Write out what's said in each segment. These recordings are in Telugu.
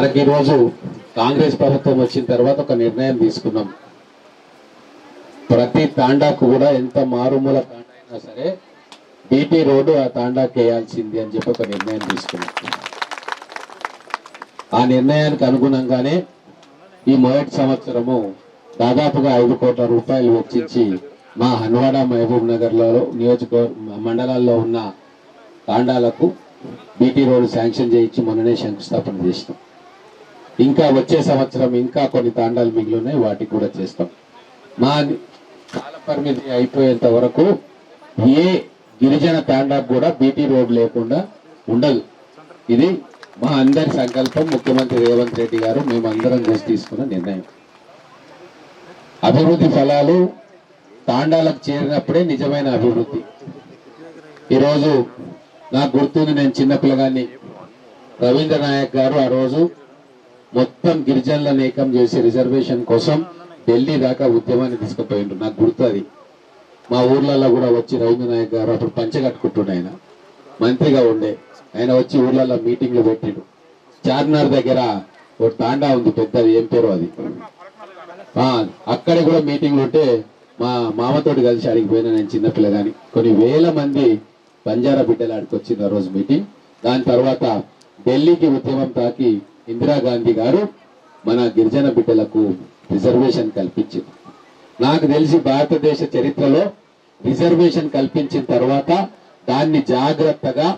మనకి ఈరోజు కాంగ్రెస్ ప్రభుత్వం వచ్చిన తర్వాత ఒక నిర్ణయం తీసుకున్నాం. ప్రతి తాండాకు కూడా ఎంత మారుమూల తాండా అయినా సరే బీటీ రోడ్డు ఆ తాండాకి వేయాల్సింది అని చెప్పి ఒక నిర్ణయం తీసుకున్నాం. ఆ నిర్ణయానికి అనుగుణంగానే ఈ మొదటి సంవత్సరము దాదాపుగా ఐదు కోట్ల రూపాయలు వెచ్చించి మా హన్వాడ మహబూబ్ నగర్లలో నియోజకవర్గ మండలాల్లో ఉన్న తాండాలకు బీటీ రోడ్డు శాంక్షన్ చేయించి మొన్ననే శంకుస్థాపన చేసినాం. ఇంకా వచ్చే సంవత్సరం ఇంకా కొన్ని తాండాలు మిగిలి ఉన్నాయి వాటికి కూడా చేస్తాం. మా కాల పరిమితి అయిపోయేంత వరకు ఏ గిరిజన తాండాకు కూడా బీటీ రోడ్ లేకుండా ఉండదు. ఇది మా అందరి సంకల్పం. ముఖ్యమంత్రి రేవంత్ రెడ్డి గారు మేమందరం చేసి తీసుకున్న నిర్ణయం. అభివృద్ధి ఫలాలు తాండాలకు చేరినప్పుడే నిజమైన అభివృద్ధి. ఈరోజు నాకు గుర్తుంది నేను చిన్నపిల్లగాన్ని రవీంద్ర నాయక్ గారు ఆ రోజు మొత్తం గిరిజనులను ఏకం చేసి రిజర్వేషన్ కోసం ఢిల్లీ దాకా ఉద్యమాన్ని తీసుకుపోయిండు నాకు గుర్తు అది. మా ఊర్లలో కూడా వచ్చి రవీంద్ర నాయక్ గారు అప్పుడు పంచగట్టుకుంటుండే ఆయన. మంత్రిగా ఉండే. ఆయన వచ్చి ఊర్లలో మీటింగ్లు పెట్టిండు. చార్మినార్ దగ్గర ఒక తాండా ఉంది పెద్దది. ఏం పేరు అది? ఆ, అక్కడ కూడా మీటింగ్లు ఉంటే మా మామతోటి కలిసి అడిగి నేను చిన్నపిల్ల కానీ కొన్ని వేల మంది బంజారా బిడ్డలు ఆడికి వచ్చింది ఆ రోజు మీటింగ్. దాని తర్వాత ఢిల్లీకి ఉద్యమం తాకి ఇందిరాగాంధీ గారు మన గిరిజన బిడ్డలకు రిజర్వేషన్ కల్పించింది. నాకు తెలిసి భారతదేశ చరిత్రలో రిజర్వేషన్ కల్పించిన తర్వాత దాన్ని జాగ్రత్తగా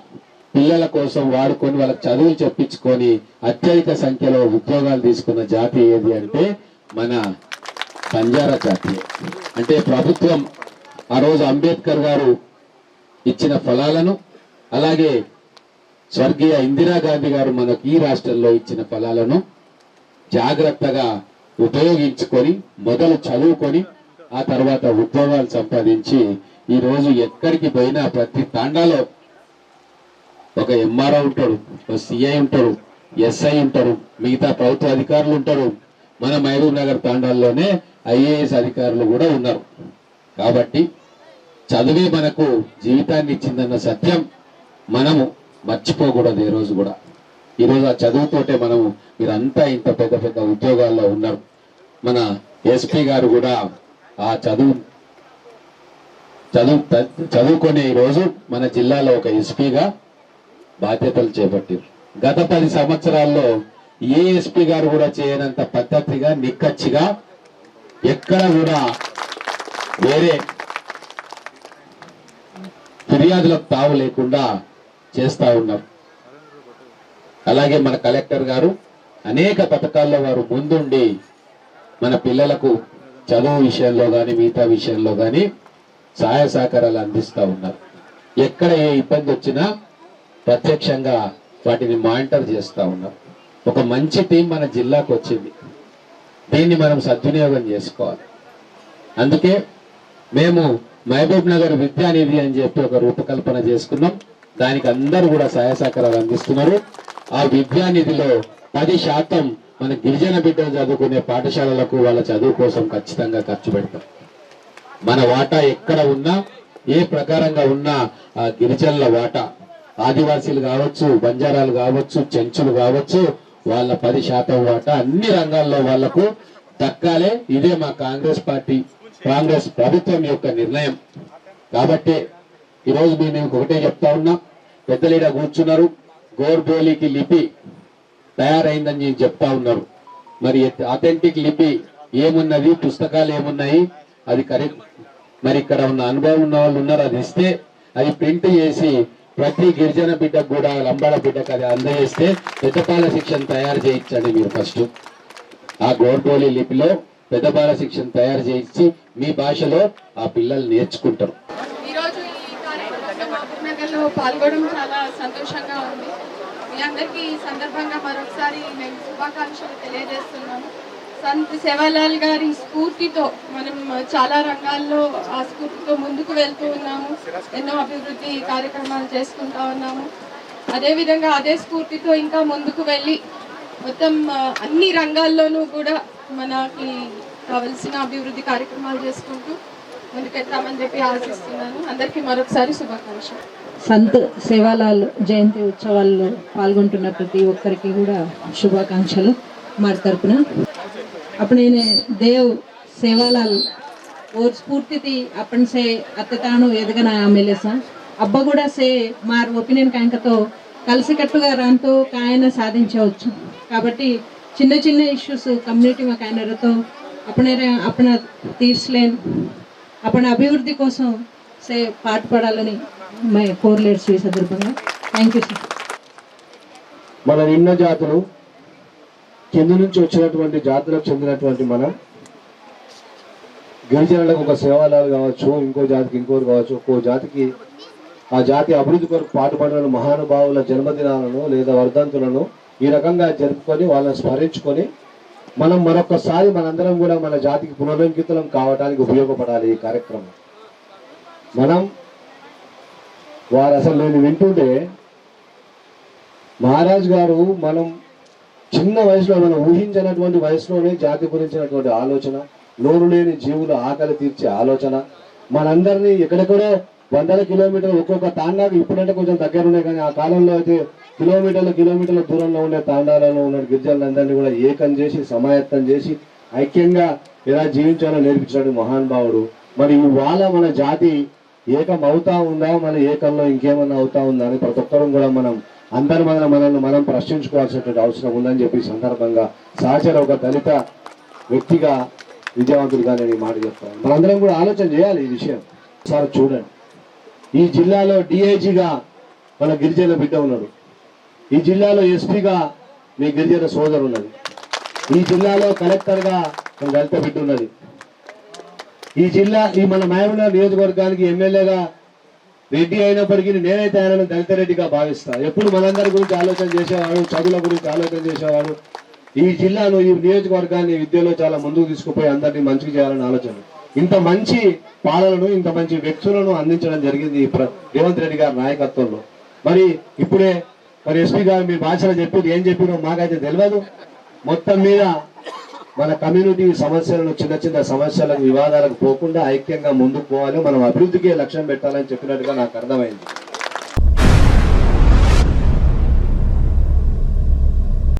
పిల్లల కోసం వాడుకొని వాళ్ళకి చదువులు చెప్పించుకొని అత్యధిక సంఖ్యలో ఉద్యోగాలు తీసుకున్న జాతి ఏది అంటే మన బంజారా జాతి. అంటే ప్రభుత్వం ఆ రోజు అంబేద్కర్ గారు ఇచ్చిన ఫలాలను అలాగే స్వర్గీయ ఇందిరాగాంధీ గారు మనకు ఈ రాష్ట్రంలో ఇచ్చిన ఫలాలను జాగ్రత్తగా ఉపయోగించుకొని మొదలు చదువుకొని ఆ తర్వాత ఉద్యోగాలు సంపాదించి ఈ రోజు ఎక్కడికి పోయినా ప్రతి తాండాలో ఒక ఎంఆర్ఓ ఉంటాడు ఒక సిఐ ఉంటాడు ఎస్ఐ ఉంటారు మిగతా ప్రభుత్వ అధికారులు ఉంటారు. మన మహబూబ్ నగర్ తాండాల్లోనే ఐఏఎస్ అధికారులు కూడా ఉన్నారు. కాబట్టి చదివే మనకు జీవితాన్ని ఇచ్చిందన్న సత్యం మనము. మర్చిపోకూడదు ఈ రోజు కూడా. ఈరోజు ఆ చదువుతోటే మనము మీరంతా ఇంత పెద్ద పెద్ద ఉద్యోగాల్లో ఉన్నారు. మన ఎస్పీ గారు కూడా ఆ చదువు చదువు చదువుకునే ఈరోజు రోజు మన జిల్లాలో ఒక ఎస్పీగా బాధ్యతలు చేపట్టారు. గత పది సంవత్సరాల్లో ఏ ఎస్పీ గారు కూడా చేయనంత పద్ధతిగా నిక్కచ్చిగా ఎక్కడ కూడా వేరే ఫిర్యాదులకు తావు లేకుండా చేస్తా ఉన్నారు అలాగే మన కలెక్టర్ గారు అనేక పథకాల్లో వారు ముందుండి మన పిల్లలకు చదువు విషయంలో కానీ మిగతా విషయంలో కానీ సహాయ సహకారాలు అందిస్తూ ఉన్నారు. ఎక్కడ ఏ ఇబ్బంది వచ్చినా ప్రత్యక్షంగా వాటిని మానిటర్ చేస్తూ ఉన్నారు. ఒక మంచి టీం మన జిల్లాకు వచ్చింది. దీన్ని మనం సద్వినియోగం చేసుకోవాలి. అందుకే మేము మహబూబ్ నగర్ విద్యానిధి అని చెప్పి ఒక రూపకల్పన చేసుకున్నాం. దానికి అందరూ కూడా సహాయ సహకారాలు అందిస్తున్నారు. ఆ విద్యానిధిలో పది శాతం మన గిరిజన బిడ్డలు చదువుకునే పాఠశాలలకు వాళ్ళ చదువు కోసం ఖచ్చితంగా ఖర్చు పెడతాం. మన వాటా ఎక్కడ ఉన్నా ఏ ప్రకారంగా ఉన్నా ఆ గిరిజనుల వాటా ఆదివాసీలు కావచ్చు బంజారాలు కావచ్చు చెంచులు కావచ్చు వాళ్ళ పది శాతం వాటా అన్ని రంగాల్లో వాళ్ళకు దక్కాలే. ఇదే మా కాంగ్రెస్ పార్టీ కాంగ్రెస్ ప్రభుత్వం యొక్క నిర్ణయం. కాబట్టి ఈరోజు మేము మీకు ఒకటే చెప్తా ఉన్నాం పెద్దలీడ కూర్చున్నారు. గోర్బోలికి లిపి తయారైందని నేను చెప్తా ఉన్నారు. మరి అథెంటిక్ లిపి ఏమున్నది పుస్తకాలు ఏమున్నాయి అది కరెక్ట్ మరి ఇక్కడ ఉన్న అనుభవం ఉన్న వాళ్ళు ఉన్నారు అది ఇస్తే అది ప్రింట్ చేసి ప్రతి గిరిజన బిడ్డకు కూడా లంబాడ బిడ్డకు అది అందజేస్తే పెద్దపాల శిక్షణ తయారు చేయించండి మీరు ఫస్ట్. ఆ గోర్బోలి లిపిలో పెద్దపాల శిక్షణ తయారు చేయించి మీ భాషలో ఆ పిల్లలు నేర్చుకుంటారు. మహబూబ్ పాల్గొనడం చాలా సంతోషంగా ఉంది. మీ అందరికీ ఈ సందర్భంగా మరొకసారి నేను శుభాకాంక్షలు తెలియజేస్తున్నాము సంత్ సేవాలాల్ గారి స్ఫూర్తితో మనం చాలా రంగాల్లో ఆ స్ఫూర్తితో ముందుకు వెళ్తూ ఉన్నాము. ఎన్నో అభివృద్ధి కార్యక్రమాలు చేసుకుంటా ఉన్నాము. అదేవిధంగా అదే స్ఫూర్తితో ఇంకా ముందుకు వెళ్ళి మొత్తం అన్ని రంగాల్లోనూ కూడా మనకి కావలసిన అభివృద్ధి కార్యక్రమాలు చేసుకుంటూ ముందుకెళ్తామని చెప్పి ఆశిస్తున్నాను. అందరికీ మరొకసారి శుభాకాంక్షలు. సంత్ సేవాలాల్ జయంతి ఉత్సవాల్లో పాల్గొంటున్న ప్రతి ఒక్కరికి కూడా శుభాకాంక్షలు మా తరపున. నేను దేవ్ సేవాలాల్ స్ఫూర్తి స్ఫూర్తిది అప్పటిసే అత్తతాను ఎదగన ఎమ్మెల్యే సార్ అబ్బ కూడా సే మార్ ఒపీనియన్ కాయకతో కలిసికట్టుగా రాంతో కాయన సాధించవచ్చు. కాబట్టి చిన్న చిన్న ఇష్యూస్ కమ్యూనిటీ మా కాయనతో అప్పుడే అప్పుడ తీర్చలేను. అప్పన అభివృద్ధి కోసం సే పాటుపడాలని మై లేయర్స్ ఈ సందర్భంగా. థ్యాంక్ యూ సార్ మన నిన్న జాతులు కింద నుంచి వచ్చినటువంటి జాతులకు చెందినటువంటి మనం గిరిజనులకు ఒక సేవాలాలు కావచ్చు ఇంకో జాతికి ఇంకోటి కావచ్చు ఒక్కో జాతికి ఆ జాతి అభివృద్ధి కొరకు పాటుపడిన మహానుభావుల జన్మదినాలను లేదా వర్ధంతులను ఈ రకంగా జరుపుకొని వాళ్ళని స్మరించుకొని మనం మరొకసారి మనందరం కూడా మన జాతికి పునరంకితులం కావడానికి ఉపయోగపడాలి ఈ కార్యక్రమం. మనం వారు అసలు నేను వింటుంటే మహారాజ్ గారు మనం చిన్న వయసులో మనం ఊహించినటువంటి వయసులోనే జాతి గురించినటువంటి ఆలోచన నోరు లేని జీవుల ఆకలి తీర్చే ఆలోచన. మనందరినీ ఎక్కడెక్కడో వందల కిలోమీటర్లు ఒక్కొక్క తాండాకు ఇప్పుడంటే కొంచెం దగ్గర ఉన్నాయి కానీ ఆ కాలంలో అయితే కిలోమీటర్ల కిలోమీటర్ల దూరంలో ఉండే తాండాలలో ఉన్న గిరిజనులందరినీ కూడా ఏకం చేసి సమాయత్తం చేసి ఐక్యంగా ఎలా జీవించాలో నేర్పించాడు మహానుభావుడు. మరి ఇవాళ మన జాతి ఏకం అవుతా ఉందా? మన ఏకంలో ఇంకేమన్నా అవుతా ఉందా అని ప్రతి ఒక్కరం కూడా మనం అందరి మన మనల్ని మనం ప్రశ్నించుకోవాల్సినటువంటి అవసరం ఉందని చెప్పి సందర్భంగా సహచర ఒక దళిత వ్యక్తిగా విద్యావంతుడిగా నేను ఈ మాట చెప్తాను. మనందరం కూడా ఆలోచన చేయాలి ఈ విషయం. సార్ చూడండి. ఈ జిల్లాలో డిఐజీగా మన గిరిజన బిడ్డ ఉన్నాడు. ఈ జిల్లాలో ఎస్పీగా మీ గిరిజన సోదరు ఉన్నది ఈ జిల్లాలో కలెక్టర్గా మన దళిత బిడ్డ ఉన్నది. ఈ జిల్లా ఈ మన మహబూబ్నగర్ నియోజకవర్గానికి ఎమ్మెల్యేగా రెడ్డి అయినప్పటికీ నేనైతే ఆయనను దళిత రెడ్డిగా భావిస్తా. ఎప్పుడు మనందరి గురించి ఆలోచన చేసేవాడు చదువుల గురించి ఆలోచన చేసేవాడు. ఈ జిల్లాను ఈ నియోజకవర్గాన్ని విద్యలో చాలా ముందుకు తీసుకుపోయి అందరినీ మంచిగా చేయాలని ఆలోచన. ఇంత మంచి పాలనను ఇంత మంచి వ్యక్తులను అందించడం జరిగింది ఈ ప్ర- రేవంత్ రెడ్డి గారి నాయకత్వంలో. మరి ఇప్పుడే మరి ఎస్పీ గారు మీ భాషలో చెప్పారు ఏం చెప్పినో మాకైతే తెలియదు మొత్తం మీద మన కమ్యూనిటీ సమస్యలను చిన్న చిన్న సమస్యలకు వివాదాలకు పోకుండా ఐక్యంగా ముందుకు పోవాలి. మనం అభివృద్ధికే లక్ష్యం పెట్టాలని చెప్పినట్టుగా నాకు అర్థమైంది.